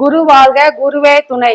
குரு வாழ்க குருவே துணை.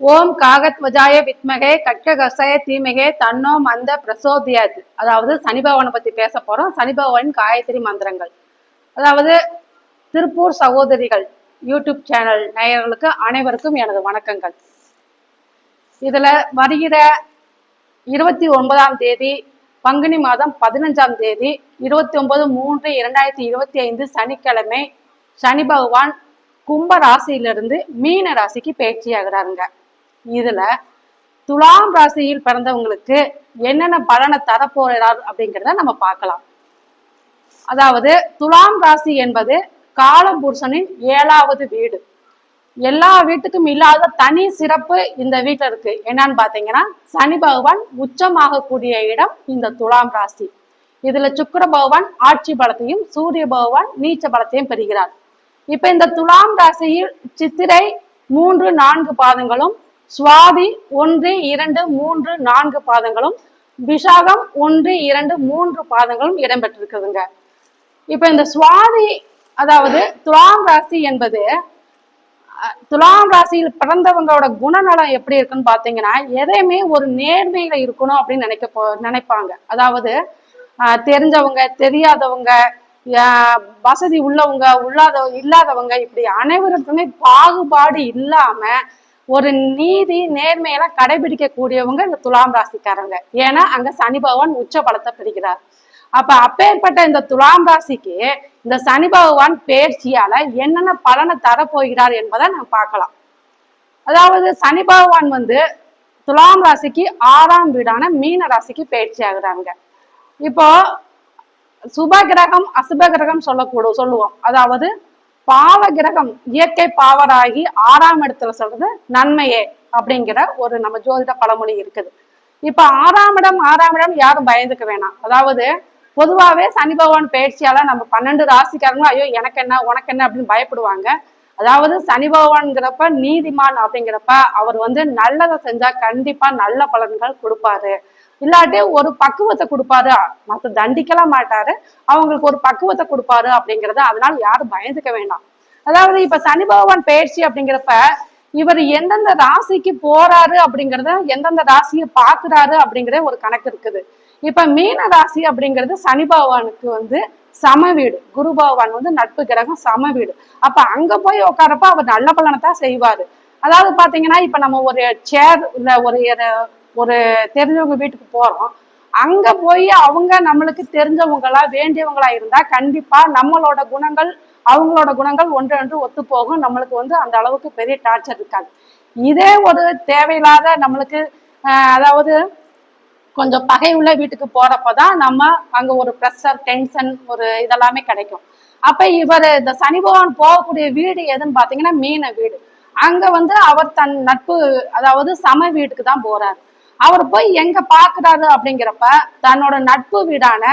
ஓம் காகத்வஜாய வித்மகே கட்ககசய தீமகே தன்னோ மந்த பிரசோதியாத். அதாவது சனி பகவானை பத்தி பேச போறோம். சனி பகவான் காயத்ரி மந்திரங்கள். அதாவது திருப்பூர் சகோதரிகள் யூடியூப் சேனல் நேயர்களுக்கு அனைவருக்கும் எனது வணக்கங்கள். இதுல வருகிற இருபத்தி ஒன்பதாம் தேதி பங்குனி மாதம் பதினஞ்சாம் தேதி இருபத்தி ஒன்பது மூன்று இரண்டாயிரத்தி இருபத்தி ஐந்து சனிக்கிழமை சனி பகவான் கும்ப ராசியிலிருந்து மீன ராசிக்கு பேச்சியாகிறாருங்க. இதுல துலாம் ராசியில் பிறந்தவங்களுக்கு என்னென்ன பலனை தரப்போறார் அப்படிங்கிறத நம்ம பார்க்கலாம். அதாவது துலாம் ராசி என்பது காலபுருஷனின் ஏழாவது வீடு. எல்லா வீட்டுக்கும் இல்லாத தனி சிறப்பு இந்த வீட்டில் இருக்கு. என்னன்னு பார்த்தீங்கன்னா சனி பகவான் உச்சமாகக்கூடிய இடம் இந்த துலாம் ராசி. இதுல சுக்கர பகவான் ஆட்சி பலத்தையும் சூரிய பகவான் நீச்ச பலத்தையும் பெறுகிறார். இப்ப இந்த துலாம் ராசியில் சித்திரை மூன்று நான்கு பாதங்களும் சுவாதி ஒன்று இரண்டு மூன்று நான்கு பாதங்களும் விஷாகம் ஒன்று இரண்டு மூன்று பாதங்களும் இடம்பெற்றிருக்குதுங்க. இப்ப இந்த சுவாதி அதாவது துலாம் ராசி என்பது துலாம் ராசியில் பிறந்தவங்களோட குணநலம் எப்படி இருக்குன்னு பாத்தீங்கன்னா எதையுமே ஒரு நேர்மையில இருக்கணும் அப்படின்னு நினைக்க போ நினைப்பாங்க. அதாவது தெரிஞ்சவங்க தெரியாதவங்க வசதி உள்ளவங்க உள்ளாத இல்லாதவங்க இப்படி அனைவருக்குமே பாகுபாடு இல்லாம ஒரு நீதி நேர்மையெல்லாம் கடைபிடிக்க கூடியவங்க இந்த துலாம் ராசிக்காரங்க. ஏன்னா அங்க சனி பகவான் உச்ச பலத்தை பெறுகிறார். அப்ப அப்பேற்பட்ட இந்த துலாம் ராசிக்கு இந்த சனி பகவான் பேர்ச்சியால என்னென்ன பலனை தரப்போகிறார் என்பதை நம்ம பார்க்கலாம். அதாவது சனி பகவான் வந்து துலாம் ராசிக்கு ஆறாம் வீடான மீன ராசிக்கு பயிற்சி ஆகுறாங்க இப்போ சுப கிரகம் அசுப கிரகம் சொல்லக்கூடும் சொல்லுவோம். அதாவது பாவ கிரகம் இயற்கை பாவராகி ஆறாம் இடத்துல சொல்றது நன்மையே அப்படிங்கிற ஒரு நம்ம ஜோதிட பழமொழி இருக்குது. இப்ப ஆறாம் இடம் ஆறாம் இடம் யாரும் பயந்துக்க வேணாம். அதாவது பொதுவாவே சனி பகவான் பயிற்சியால நம்ம பன்னெண்டு ராசிக்காரங்களும் ஐயோ எனக்கு என்ன உனக்கு என்ன? அப்படின்னு பயப்படுவாங்க. அதாவது சனி பகவான்ங்கிறப்ப நீதிமான் அப்படிங்கிறப்ப அவர் வந்து நல்லதை செஞ்சா கண்டிப்பா நல்ல பலன்கள் கொடுப்பாரு. இல்லாட்டி ஒரு பக்குவத்தை கொடுப்பாரு. மத்த தண்டிக்கலாம் மாட்டாரு. அவங்களுக்கு ஒரு பக்குவத்தை கொடுப்பாரு அப்படிங்கறது அதனால யாரும் பயந்துக்க வேண்டாம். அதாவது இப்ப சனி பகவான் பயிற்சி அப்படிங்கிறப்ப இவர் எந்தெந்த ராசிக்கு போறாரு அப்படிங்கறத எந்தெந்த ராசியை பாக்குறாரு அப்படிங்கிற ஒரு கணக்கு இருக்குது. இப்ப மீன ராசி அப்படிங்கிறது சனி பகவானுக்கு வந்து சம வீடு. குரு பகவான் வந்து நட்பு கிரகம் சம வீடு. அப்ப அங்க போய் உட்காரப்ப அவர் நல்ல பலனை தான் செய்வாரு. அதாவது பாத்தீங்கன்னா இப்ப நம்ம ஒரு சேர் இல்ல ஒரு ஒரு தெரிஞ்சவங்க வீட்டுக்கு போறோம். அங்க போய் அவங்க நம்மளுக்கு தெரிஞ்சவங்களா வேண்டியவங்களா இருந்தா கண்டிப்பா நம்மளோட குணங்கள் அவங்களோட குணங்கள் ஒன்றொன்று ஒத்து போகும் நம்மளுக்கு வந்து அந்த அளவுக்கு பெரிய டார்ச்சர் இருக்காது. இதே ஒரு தேவையில்லாத நம்மளுக்கு அதாவது கொஞ்சம் பகை உள்ள வீட்டுக்கு போறப்பதான் நம்ம அங்க ஒரு ப்ரெஷர் டென்ஷன் ஒரு இதெல்லாமே கிடைக்கும். அப்ப இவர் இந்த சனி பகவான் போகக்கூடிய வீடு எதுன்னு பாத்தீங்கன்னா மீன வீடு. அங்க வந்து அவர் தன் நட்பு அதாவது சம வீட்டுக்கு தான் போறாரு. அவர் போய் எங்க பாக்குறாரு அப்படிங்கிறப்ப தன்னோட நட்பு வீடான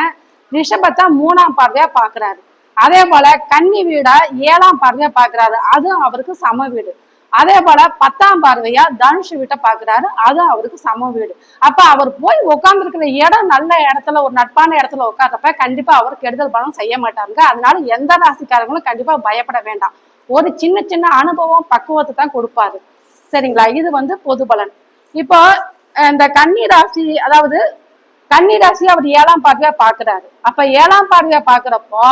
ரிஷபத்தை மூணாம் பார்வையா பாக்குறாரு. அதே போல கன்னி வீடா ஏழாம் பார்வையா பாக்குறாரு. அதுவும் அவருக்கு சம வீடு. அதே போல பத்தாம் பார்வையா தனுஷ் வீட்டை பாக்குறாரு. அதுவும் அவருக்கு சம வீடு. அப்ப அவர் போய் உட்கார்ந்துருக்கிற இடம் நல்ல இடத்துல ஒரு நட்பான இடத்துல உட்கார்றப்ப கண்டிப்பா அவர் கெடுதல் பலம் செய்ய மாட்டாருங்க. அதனால எந்த ராசிக்காரங்களும் கண்டிப்பா பயப்பட வேண்டாம். ஒரு சின்ன சின்ன அனுபவம் பக்குவத்தை தான் கொடுப்பாரு. சரிங்களா? இது வந்து பொது பலன். இப்போ இந்த கன்னி ராசி அதாவது கன்னி ராசி அவர் ஏழாம் பார்வையா பாக்குறாரு அப்ப ஏழாம் பார்வையா பாக்குறப்போ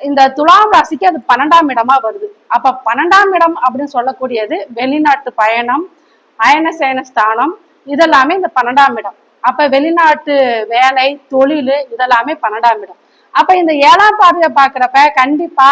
இந்த துலாம் ராசிக்கு அது பன்னெண்டாம் இடமா வருது. அப்ப பன்னெண்டாம் இடம் அப்படின்னு சொல்லக்கூடியது வெளிநாட்டு பயணம் அயன சயன ஸ்தானம் இதெல்லாமே இந்த பன்னெண்டாம் இடம். அப்ப வெளிநாட்டு வேலை தொழில் இதெல்லாமே பன்னெண்டாம் இடம். அப்ப இந்த ஏழாம் பார்வையை பாக்குறப்ப கண்டிப்பா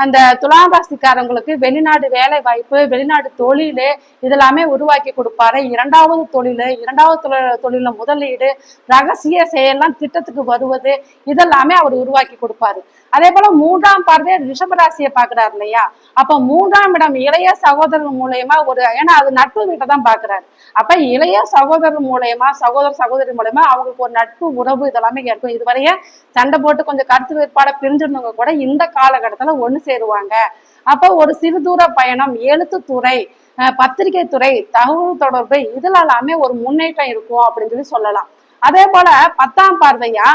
அந்த துலாம் ராசிக்காரங்களுக்கு வெளிநாடு வேலை வாய்ப்பு வெளிநாடு தொழில் இதெல்லாமே உருவாக்கி கொடுப்பாரு. இரண்டாவது தொழில் இரண்டாவது தொழில் தொழில முதலீடு ரகசிய செயல்லாம் திட்டத்துக்கு வருவது இதெல்லாமே அவர் உருவாக்கி கொடுப்பாரு. அதே போல மூன்றாம் பார்வை ரிஷபராசியை பாக்குறாரு இல்லையா? அப்ப மூன்றாம் இடம் இளைய சகோதரர் மூலயமா ஒரு ஏன்னா அது நட்பு வீட்டை தான் பாக்குறாரு அப்ப இளைய சகோதரர் மூலயமா சகோதர சகோதரி மூலயமா அவங்களுக்கு ஒரு நட்பு உறவு இதெல்லாமே இருக்கும் இதுவரைய சண்டை போட்டு கொஞ்சம் கருத்து வேறுபாட பிரிஞ்சிருந்தவங்க கூட இந்த காலகட்டத்துல ஒண்ணு சேருவாங்க. அப்ப ஒரு சிறு தூர பயணம் எழுத்துத்துறை அஹ் பத்திரிகை துறை தகவல் தொடர்பு இதுல எல்லாமே ஒரு முன்னேற்றம் இருக்கும் அப்படின்னு சொல்லி சொல்லலாம். அதே போல பத்தாம் பார்வையா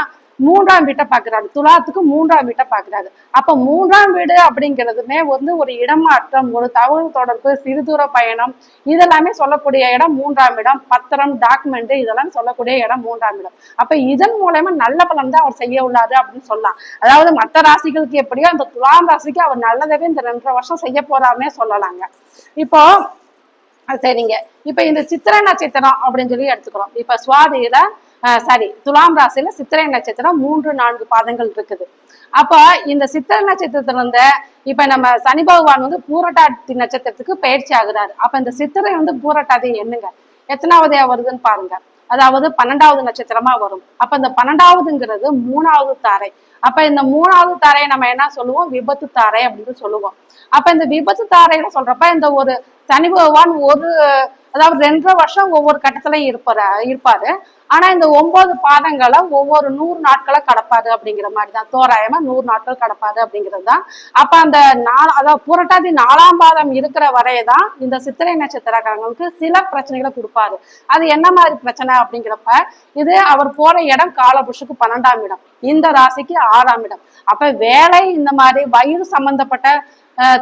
மூன்றாம் வீட்டை பாக்குறாரு துலாத்துக்கு மூன்றாம் வீட்டை பாக்குறாரு அப்ப மூன்றாம் வீடு அப்படிங்கிறதுமே வந்து ஒரு இடமாற்றம் ஒரு தகவல் தொடர்பு சிறுதூர பயணம் இதெல்லாமே சொல்லக்கூடிய இடம் மூன்றாம் இடம். பத்திரம் டாக்குமெண்ட் இதெல்லாம் சொல்லக்கூடிய இடம் மூன்றாம் இடம். அப்ப இதன் மூலயமா நல்ல பலன் தான் அவர் செய்ய உள்ளாரு அப்படின்னு சொல்லலாம். அதாவது மற்ற ராசிகளுக்கு எப்படியோ அந்த துலாம் ராசிக்கு அவர் நல்லதவே இந்த ரெண்டரை வருஷம் செய்ய போறாருன்னே சொல்லலாங்க. இப்போ சரிங்க. இப்ப இந்த சித்திரை நட்சத்திரம் அப்படின்னு சொல்லி எடுத்துக்கிறோம். இப்ப சுவாதியில சாரி. துலாம் ராசியில சித்திரை நட்சத்திரம் மூன்று நான்கு பாதங்கள் இருக்குது. அப்ப இந்த சித்திரை நட்சத்திரத்துல இருந்த இப்ப நம்ம சனி பகவான் வந்து பூரட்டாதி நட்சத்திரத்துக்கு பயிற்சி ஆகுறாரு. அப்ப இந்த சித்திரை வந்து பூரட்டாதி என்னங்க எத்தனாவதா வருதுன்னு பாருங்க. அதாவது பன்னெண்டாவது நட்சத்திரமா வரும். அப்ப இந்த பன்னெண்டாவதுங்கிறது மூணாவது தாரை. அப்ப இந்த மூணாவது தாரையை நம்ம என்ன சொல்லுவோம்? விபத்து தாரை அப்படின்னு சொல்லுவோம். அப்ப இந்த விபத்து தாரைன்னு சொல்றப்ப இந்த ஒரு சனி பகவான் ஒரு அதாவது ரெண்டரை வருஷம் ஒவ்வொரு கட்டத்திலையும் இருப்பாரு இருப்பாரு. ஆனா இந்த ஒன்பது பாதங்களை ஒவ்வொரு நூறு நாட்களை கடப்பாது அப்படிங்கிற மாதிரி தான் தோராயமா நூறு நாட்கள் கடப்பாது அப்படிங்கிறது தான் அப்ப அந்த நாலு அதாவது புரட்டாதி நாலாம் பாதம் இருக்கிற வரையதான் இந்த சித்திரை நட்சத்திரக்காரங்களுக்கு சில பிரச்சனைகளை கொடுப்பாரு. அது என்ன மாதிரி பிரச்சனை அப்படிங்கிறப்ப இது அவர் போற இடம் காலபுஷுக்கு பன்னெண்டாம் இடம். இந்த ராசிக்கு ஆறாம் இடம். அப்ப வேலை இந்த மாதிரி வயிறு சம்பந்தப்பட்ட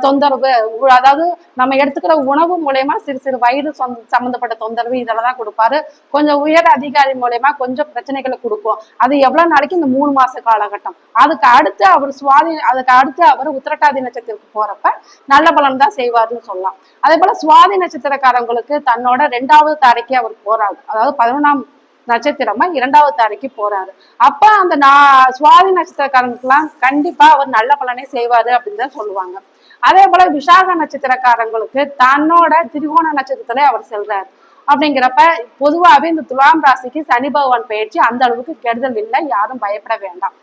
தொந்தரவு அதாவது நம்ம எடுத்துக்கிற உணவு மூலயமா சிறு சிறு வயிறு சொந்த- சம்பந்தப்பட்ட தொந்தரவு இதெல்லாம் தான் கொடுப்பாரு. கொஞ்சம் உயர் அதிகாரி மூலயமா கொஞ்சம் பிரச்சனைகளை கொடுக்கும். அது எவ்வளவு நாளைக்கு? இந்த மூணு மாச காலகட்டம். அதுக்கு அடுத்து அவர் சுவாதி அதுக்கு அடுத்து அவர் உத்திரட்டாதி நட்சத்திரத்துக்கு போறப்ப நல்ல பலன் தான் செய்வாருன்னு சொல்லலாம். அதே போல சுவாதி நட்சத்திரக்காரங்களுக்கு தன்னோட ரெண்டாவது தாரைக்கு அவர் போறாரு. அதாவது பதினொன்றாம் நட்சத்திரமா இரண்டாவது தாரைக்கு போறாரு. அப்ப அந்த நான் சுவாதி நட்சத்திரக்காரங்களுக்குலாம் கண்டிப்பா அவர் நல்ல பலனே செய்வாரு அப்படின்னு தான் சொல்லுவாங்க. அதே போல விசாக நட்சத்திரக்காரங்களுக்கு தன்னோட திரிகோண நட்சத்திரத்துல அவர் செல்றாரு. அப்படிங்கிறப்ப பொதுவாகவே இந்த துலாம் ராசிக்கு சனி பகவான் பயிற்சி அந்த அளவுக்கு கெடுதல் இல்லை யாரும் பயப்பட வேண்டாம்.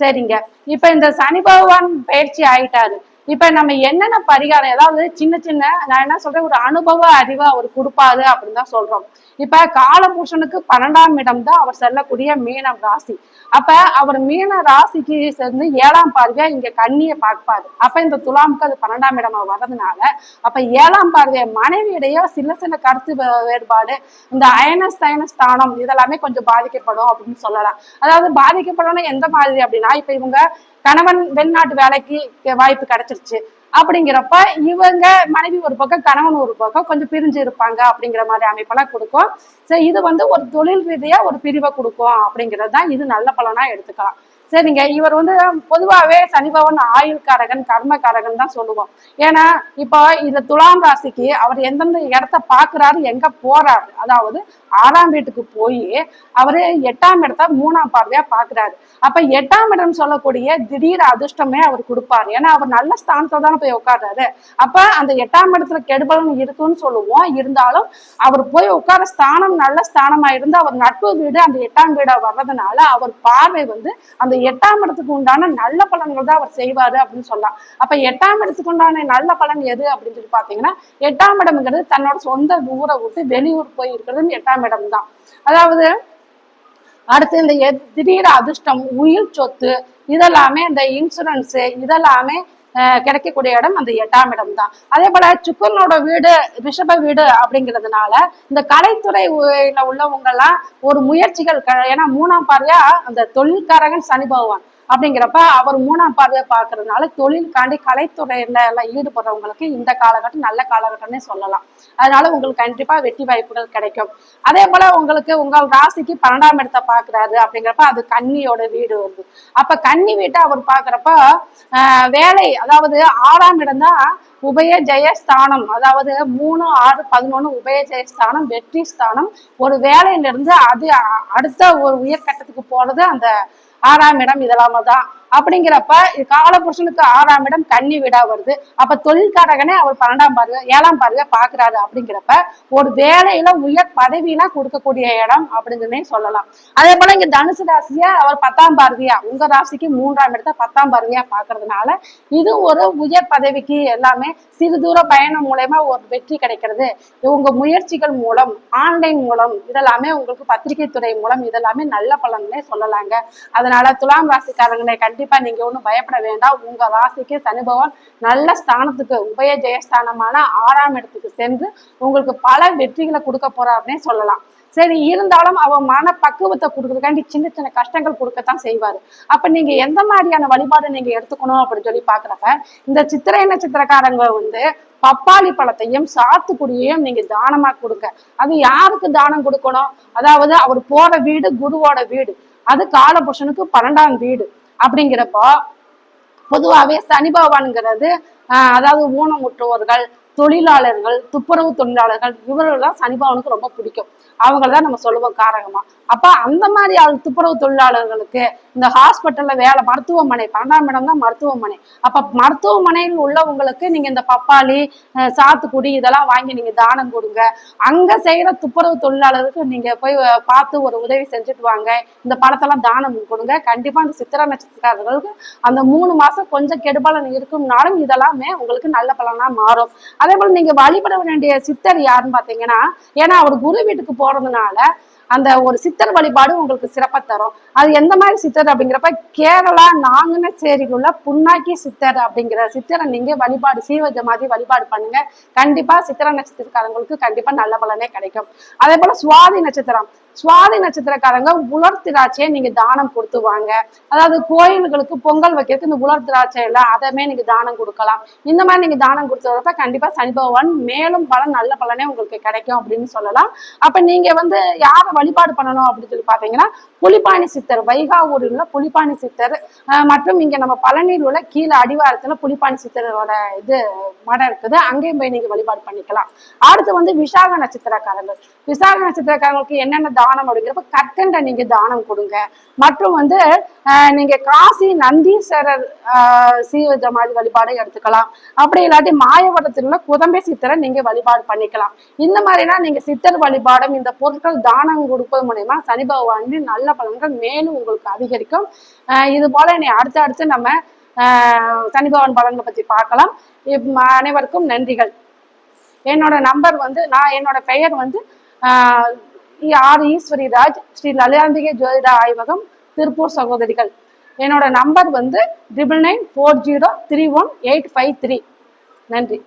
சரிங்க. இப்ப இந்த சனி பகவான் பயிற்சி ஆயிட்டாரு. இப்ப நம்ம என்னென்ன பரிகாரம் ஏதாவது சின்ன சின்ன நான் என்ன சொல்றேன் ஒரு அனுபவ அறிவா அவர் கொடுப்பாரு அப்படின்னு தான் சொல்றோம். இப்ப காலபூஷனுக்கு பன்னெண்டாம் இடம் தான் அவர் செல்லக்கூடிய மீனம் ராசி. அப்ப அவர் மீன ராசிக்கு சேர்ந்து ஏழாம் பார்வையா இங்க கண்ணியை பார்ப்பாரு. அப்ப இந்த துலாமுக்கு அது பன்னெண்டாம் இடமா வர்றதுனால அப்ப ஏழாம் பார்வையை மனைவியிடையே சில சில கருத்து வேறுபாடு இந்த அயன சயன ஸ்தானம் இதெல்லாமே கொஞ்சம் பாதிக்கப்படும் அப்படின்னு சொல்லலாம். அதாவது பாதிக்கப்படணும் எந்த மாதிரி அப்படின்னா இப்ப இவங்க கணவன் வெளிநாட்டு வேலைக்கு வாய்ப்பு கிடைச்சிருச்சு. அப்படிங்கிறப்ப இவங்க மனைவி ஒரு பக்கம் கணவன் ஒரு பக்கம் கொஞ்சம் பிரிஞ்சு இருப்பாங்க அப்படிங்கிற மாதிரி அமைப்பெல்லாம் கொடுக்கும். சரி இது வந்து ஒரு தொழில் ரீதியா ஒரு பிரிவை கொடுக்கும் அப்படிங்கிறது தான் இது நல்ல பலனா எடுத்துக்கலாம். சரிங்க இவர் வந்து பொதுவாகவே சனிபவன் ஆயுள்காரகன் கர்மகாரகன் தான் சொல்லுவோம். ஏன்னா இப்போ இந்த துலாம் ராசிக்கு அவர் எந்தெந்த இடத்த பார்க்குறாரு எங்க போறாரு அதாவது ஆறாம் வீட்டுக்கு போய் அவர் எட்டாம் இடத்த மூணாம் பார்வையா பார்க்குறாரு. அப்ப எட்டாம் இடம் சொல்லக்கூடிய திடீர் அதிர்ஷ்டமே அவர் கொடுப்பாரு. ஏன்னா அவர் நல்ல ஸ்தானத்துல தானே போய் உட்கார்றாரு. அப்ப அந்த எட்டாம் இடத்துல கெடுபலன் இருக்குன்னு சொல்லுவோம். இருந்தாலும் அவர் போய் உட்கார ஸ்தானம் நல்ல ஸ்தானமா இருந்து அவர் நட்பு வீடு அந்த எட்டாம் வீடா வர்றதுனால அவர் பார்வை வந்து அந்த எட்டாம் இடத்துக்கு உண்டான நல்ல பலன்கள் தான் அவர் செய்வாரு அப்படின்னு சொல்லலாம். அப்ப எட்டாம் இடத்துக்கு உண்டான நல்ல பலன் எது அப்படின்னு சொல்லி பாத்தீங்கன்னா எட்டாம் இடம்ங்கிறது தன்னோட சொந்த ஊரை விட்டு வெளியூர் போய் இருக்கிறது எட்டாம் இடம் தான் அதாவது அடுத்து இந்த திடீர் அதிர்ஷ்டம் உயிர் சொத்து இதெல்லாமே இந்த இன்சூரன்ஸு இதெல்லாமே கிடைக்கக்கூடிய இடம் அந்த எட்டாம் இடம் தான் அதே போல சுக்கரனோட வீடு ரிஷப வீடு அப்படிங்கிறதுனால இந்த கலைத்துறை உள்ளவங்க எல்லாம் ஒரு முயற்சிகள் க- ஏன்னா மூணாம் பார்வையா அந்த தொழில்காரகன் சனி பகவான். அப்படிங்கிறப்ப அவர் மூணாம் பார்வையை பார்க்கறதுனால தொழிலுக்காண்டி கலைத்துறையில எல்லாம் ஈடுபடுறவங்களுக்கு இந்த காலகட்டம் நல்ல காலகட்டம்னே சொல்லலாம். அதனால உங்களுக்கு கண்டிப்பா வெற்றி வாய்ப்புகள் கிடைக்கும். அதே போல உங்களுக்கு உங்கள் ராசிக்கு பன்னெண்டாம் இடத்தை பாக்குறாரு அப்படிங்கிறப்ப அது கன்னியோட வீடு வருது அப்ப கன்னி வீட்டை அவர் பாக்குறப்ப ஆஹ் வேலை அதாவது ஆறாம் இடம் தான் உபய ஜெயஸ்தானம் அதாவது மூணு ஆறு பதினொன்னு உபய ஜெயஸ்தானம் வெற்றி ஸ்தானம். ஒரு வேலையில இருந்து அது அடுத்த ஒரு உயர்கட்டத்துக்கு போறது அந்த ஆறாம் இடம் இதெல்லாம தான் அப்படிங்கிறப்ப காலபுருஷனுக்கு ஆறாம் இடம் கன்னி வீடா வருது. அப்ப தொழில்காரகனே அவர் பன்னெண்டாம் பார்வை ஏழாம் பார்வையா பாக்குறாரு அப்படிங்கிறப்ப ஒரு வேலையில உயர் பதவியெல்லாம் கொடுக்கக்கூடிய இடம் அப்படின்னு சொல்லலாம். அதே போல இங்க தனுசு ராசியா அவர் பத்தாம் பார்வையா உங்க ராசிக்கு மூன்றாம் இடத்த பத்தாம் பார்வையா பாக்குறதுனால இது ஒரு உயர் பதவிக்கு எல்லாமே சிறு தூர பயணம் மூலயமா ஒரு வெற்றி கிடைக்கிறது. உங்க முயற்சிகள் மூலம் ஆன்லைன் மூலம் இதெல்லாமே உங்களுக்கு பத்திரிகை துறை மூலம் இதெல்லாமே நல்ல பலன்களே சொல்லலாங்க. அதனால துலாம் ராசிக்காரங்களே கண்டிப்பா நீங்க ஒன்றும் பயப்பட வேண்டாம். உங்க ராசிக்கு சனி பகவான் நல்ல ஸ்தானத்துக்கு உபய ஜெயஸ்தானமான ஆறாம் இடத்துக்கு சென்று உங்களுக்கு பல வெற்றிகளை கொடுக்க போறாருன்னே சொல்லலாம். சரி இருந்தாலும் அவர் மன பக்குவத்தை கொடுக்கறதுக்காண்டி சின்ன சின்ன கஷ்டங்கள் கொடுக்கத்தான் செய்வாரு. அப்ப நீங்க எந்த மாதிரியான வழிபாடு நீங்க எடுத்துக்கணும் அப்படின்னு சொல்லி பாக்குறப்ப இந்த சித்திரை நட்சத்திரக்காரங்க வந்து பப்பாளி பழத்தையும் சாத்துக்குடியையும் நீங்க தானமா கொடுங்க. அது யாருக்கு தானம் கொடுக்கணும்? அதாவது அவர் போற வீடு குருவோட வீடு. அது காலபுருஷனுக்கு பன்னெண்டாம் வீடு. அப்படிங்கிறப்போ பொதுவாகவே சனி பகவான்ங்கிறது அதாவது ஊனமுற்றோர்கள் தொழிலாளர்கள் துப்புரவு தொழிலாளர்கள் இவர்கள்லாம் சனி பகவானுக்கு ரொம்ப பிடிக்கும். அவங்கள தான் நம்ம சொல்லுவோம் காரகமா. அப்ப அந்த மாதிரி ஆள் துப்புரவு தொழிலாளர்களுக்கு இந்த ஹாஸ்பிட்டல்ல வேலை மருத்துவமனை பன்னெண்டாம் இடம் தான் மருத்துவமனை. அப்ப மருத்துவமனையில் உள்ளவங்களுக்கு நீங்க இந்த பப்பாளி சாத்துக்குடி இதெல்லாம் வாங்கி நீங்க தானம் கொடுங்க. அங்க செய்யற துப்புரவு தொழிலாளருக்கு நீங்க போய் பார்த்து ஒரு உதவி செஞ்சுட்டு வாங்க. இந்த பணத்தெல்லாம் தானம் கொடுங்க. கண்டிப்பா அந்த சித்திர நட்சத்திரக்காரர்களுக்கு அந்த மூணு மாசம் கொஞ்சம் கெடுபலன் இருக்கும்னாலும் இதெல்லாமே உங்களுக்கு நல்ல பலனா மாறும். அதே போல நீங்க வழிபட வேண்டிய சித்தர் யாருன்னு பாத்தீங்கன்னா ஏன்னா அவர் குரு வீட்டுக்கு போறதுனால அந்த ஒரு சித்தர் வழிபாடு உங்களுக்கு சிறப்பை தரும். அது எந்த மாதிரி சித்தர் அப்படிங்கிறப்ப கேரளா நாங்கனச்சேரியில் உள்ள புன்னாக்கி சித்தர் அப்படிங்கிற சித்தரை நீங்க வழிபாடு சீவஜ மாதிரி வழிபாடு பண்ணுங்க. கண்டிப்பா சித்திர நட்சத்திரக்காரங்களுக்கு கண்டிப்பா நல்ல பலனே கிடைக்கும். அதே போல சுவாதி நட்சத்திரம். சுவாதி நட்சத்திரக்காரங்க உலர் திராட்சையை நீங்க தானம் கொடுத்துவாங்க அதாவது கோயில்களுக்கு பொங்கல் வைக்கிறதுக்கு இந்த உலர் திராட்சை எல்லாம் அதமே நீங்க தானம் கொடுக்கலாம். இந்த மாதிரி நீங்க தானம் கொடுத்துறப்ப கண்டிப்பா சனி பகவான் மேலும் பலன் நல்ல பலனே உங்களுக்கு கிடைக்கும் அப்படின்னு சொல்லலாம். அப்ப நீங்க வந்து யாரை வழிபாடு பண்ணணும் அப்படின்னு சொல்லி பாத்தீங்கன்னா புலிப்பாணி சித்தர் வைகாவூரில் உள்ள புலிப்பாணி சித்தர் மற்றும் இங்க நம்ம பழனியில் உள்ள கீழே அடிவாரத்துல புலிப்பாணி சித்தரோட இது மடம் இருக்குது. அங்கேயும் போய் நீங்க வழிபாடு பண்ணிக்கலாம். அடுத்து வந்து விசாக நட்சத்திரக்காரங்கள் விசாக நட்சத்திரக்காரங்களுக்கு என்னென்ன தானம் அப்படிங்கிறப்ப கற்கண்டை நீங்க தானம் கொடுங்க. மற்றும் வந்து நீங்க காசி நந்தீஸ்வரர் அஹ், சீவஜ மாதிரி வழிபாடு எடுத்துக்கலாம். அப்படி இல்லாட்டி மாயவரத்தில் உள்ள குதம்பை சித்தரை நீங்க வழிபாடு பண்ணிக்கலாம். இந்த மாதிரிலாம் நீங்க சித்தர் வழிபாடும் இந்த பொருட்கள் தானம் கொடுப்பது மூலயமா சனி பகவானின் நல்ல பலன்கள் மேலும் உங்களுக்கு அதிகரிக்கும். அஹ், இது போல இனி அடுத்து அடுத்து நம்ம சனிபவன் பலன்களை பற்றி பார்க்கலாம். அனைவருக்கும் நன்றிகள். என்னோட நம்பர் வந்து நான் என்னோட பெயர் வந்து இ- ஆர் ஈஸ்வரி ராஜ் ஸ்ரீ லலிதாம்பிகை ஜோதிட ஆய்வகம் திருப்பூர் சகோதரிகள். என்னோட நம்பர் வந்து triple nine four zero three one eight five three நன்றி.